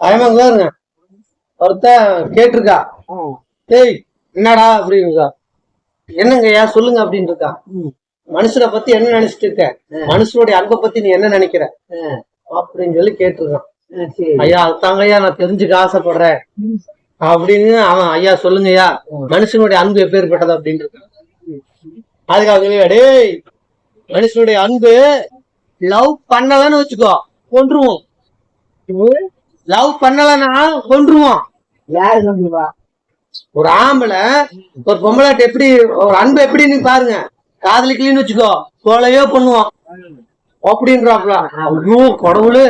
ஆமாங்க பாருங்க ஒருத்தன் கேட்டிருக்கா. டேய் என்னடா அப்படின்னு என்னங்க ஐயா சொல்லுங்க அப்படின்னு இருக்கா மனுஷனை பத்தி என்ன நினைச்சிட்டு இருக்க? மனுஷனுடைய அன்பை பத்தி நீ என்ன நினைக்கிற? அப்படின்னு சொல்லி கேட்டிருக்கான். ஐயா அதுதாங்க ஐயா நான் தெரிஞ்சுக்க ஆசைப்படுறேன். அப்படின்னு அவன் ஐயா சொல்லுங்க ஐயா மனுஷனுடைய அன்பு எப்பேற்பட்டது அப்படின்னு இருக்கான் அதுக்காகவே டேய். மனுஷனுடைய அன்பு லவ் பண்ணலன்னு வச்சுக்கோ கொன்றுவோம். லவ் பண்ணலன்னா கொன்றுவோம். யாரு நம்புவா ஒரு ஆம்பளை ஒரு பொம்பளாட்ட எப்படி ஒரு அன்பு எப்படின்னு பாருங்க. காதலிக்கலன்னு வச்சுக்கோ கொலையோ பண்ணுவான். அப்படின்றாப்ல ஐயோ கடவுளு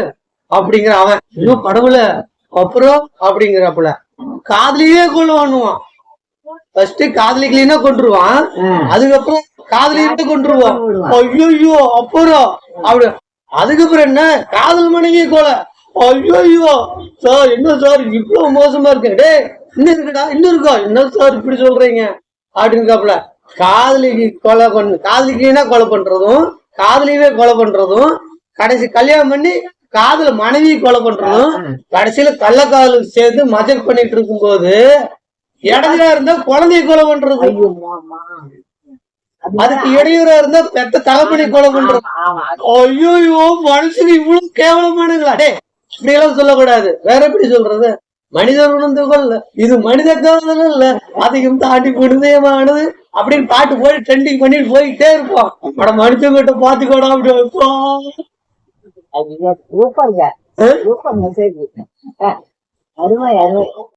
அப்படிங்கிற அவன். ஐயோ கடவுளு அப்புறம் அப்படிங்கிறாப்புல. காதலியே கொள்ள பண்ணுவான் ஃபர்ஸ்ட் காதலிக்கலினா கொண்டுருவான் அதுக்கப்புறம் காதலிட்டு கொண்டுருவான் ஐயோ அப்புறம் அப்படி. அதுக்கப்புறம் என்ன? காதல் மனைவி கொலை. ஐயோ சார் என்ன சார் இவ்வளவு மோசமா இருக்கு? டேய் இன்னும் இருக்குடா இன்னும் இருக்கா? என்ன சார் இப்படி சொல்றீங்க? அப்படின்னுக்காப்புல காதலிக்கு கொலை பண்ணு காதலிக்கலினா கொலை பண்றதும் காதலியவே கொலை பண்றதும் கடைசி கல்யாணம் பண்ணி காதல மனைவி கொலை பண்றதும் கடைசியில கள்ளக்காதலுக்கு சேர்ந்து மஜக் பண்ணிட்டு இருக்கும்போது இடத்துல இருந்தா குழந்தைய கொலை பண்றது. அதுக்கு இடையூறா இருந்தா பெத்த தகப்பனை கொலை பண்றது. ஐயோ மனுஷங்க இவ்வளவு கேவலமானுங்களா டே இப்படி எல்லாம் சொல்லக்கூடாது. வேற எப்படி சொல்றது? மனித உணர்ந்துகள் இது மனித காதல் இல்ல அதையும் தாண்டி புனிதமானது அப்படின்னு பாட்டு போய் ட்ரெண்டிங் பண்ணிட்டு போயிட்டே இருப்போம் அட மனுஷங்கிட்ட பாத்துக்கோடா அப்படி வைப்போம் சூப்பருங்க சூப்பர் மெசேஜ் அருமை அருமை.